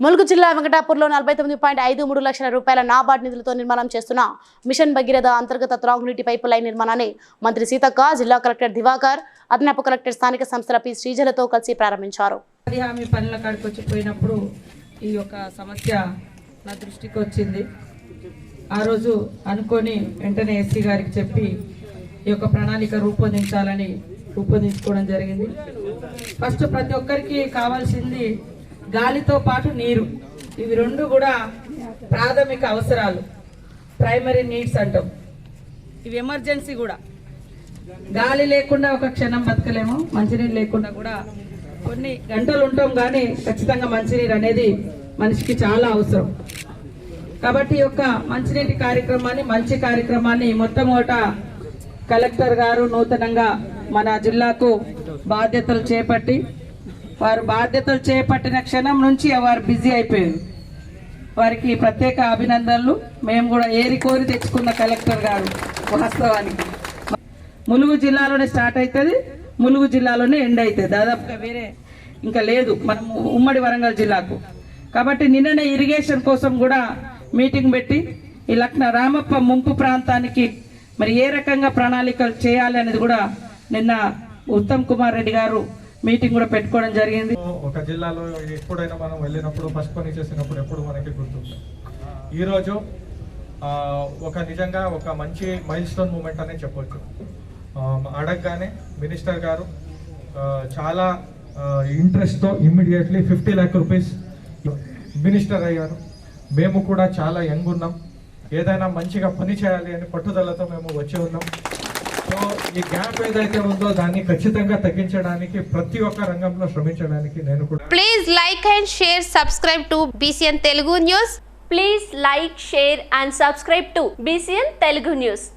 ములుగు జిల్లా వెంకటాపూర్లో నలభై తొమ్మిది పాయింట్ ఐదు మూడు లక్షల రూపాయల నాబార్డ్ నిధులతో నిర్మాణం చేస్తున్న మిషన్ భగీరథ అంతర్గత త్రాగునీటి పైపు లైన్ నిర్మాణాన్ని మంత్రి సీతక్క జిల్లా కలెక్టర్ దివాకర్ అదనపు కలెక్టర్ స్థానిక సంస్థల పి. శ్రీజలతో కలిసి ప్రారంభించారు. హామీ పనుల కాడికి వచ్చి పోయినప్పుడు ఈ యొక్క సమస్య నా దృష్టికి వచ్చింది. ఆ రోజు అనుకొని వెంటనే ఎస్సీ గారికి చెప్పి ఈ యొక్క ప్రణాళిక రూపొందించాలని రూపొందించుకోవడం జరిగింది. ఫస్ట్ ప్రతి ఒక్కరికి కావాల్సింది గాలితో పాటు నీరు. ఇవి రెండు కూడా ప్రాథమిక అవసరాలు. ప్రైమరీ నీడ్స్ అంటాం. ఇవి ఎమర్జెన్సీ కూడా. గాలి లేకుండా ఒక క్షణం బతకలేము. మంచినీరు లేకుండా కూడా కొన్ని గంటలు ఉంటాం కానీ ఖచ్చితంగా మంచినీరు అనేది మనిషికి చాలా అవసరం. కాబట్టి యొక్క మంచినీటి కార్యక్రమాన్ని మంచి కార్యక్రమాన్ని మొట్టమొదట కలెక్టర్ గారు నూతనంగా మన జిల్లాకు బాధ్యతలు చేపట్టి వారు బాధ్యతలు చేపట్టిన క్షణం నుంచి వారు బిజీ అయిపోయారు. వారికి ప్రత్యేక అభినందనలు. మేము కూడా ఏరి కోరి తెచ్చుకున్న కలెక్టర్ గారు వాస్తవానికి. ములుగు జిల్లాలోనే స్టార్ట్ అవుతుంది ములుగు జిల్లాలోనే ఎండ్ అవుతుంది దాదాపుగా వేరే ఇంకా లేదు మనం ఉమ్మడి వరంగల్ జిల్లాకు. కాబట్టి నిన్ననే ఇరిగేషన్ కోసం కూడా మీటింగ్ పెట్టి ఈ లక్న రామప్ప ముంపు ప్రాంతానికి మరి ఏ రకంగా ప్రణాళికలు చేయాలి అనేది కూడా నిన్న ఉత్తమ్ కుమార్ రెడ్డి గారు మీటింగ్ కూడా పెట్టుకోవడం జరిగింది. ఒక జిల్లాలో ఎప్పుడైనా మనం వెళ్ళినప్పుడు ఫస్ట్ పని చేసినప్పుడు ఎప్పుడు మనకి గుర్తుంది ఈరోజు ఒక నిజంగా ఒక మంచి మైల్ స్టోన్ మూమెంట్ అనే చెప్పొచ్చు. అడగగానే మినిస్టర్ గారు చాలా ఇంట్రెస్ట్తో immediately fifty lakh rupees minister అయ్యారు. మేము కూడా చాలా యంగ్ ఉన్నాం. ఏదైనా మంచిగా పని చేయాలి అని పట్టుదలతో మేము వచ్చి ఉన్నాం. సో ఈ గ్యాప్ ఏదైతే ఉందో దాన్ని ఖచ్చితంగా తగ్గించడానికి ప్రతి ఒక్క రంగంలో శ్రమించడానికి నేను కూడా Please like and share, subscribe to BCN Telugu News. Please like, share and subscribe to BCN Telugu News.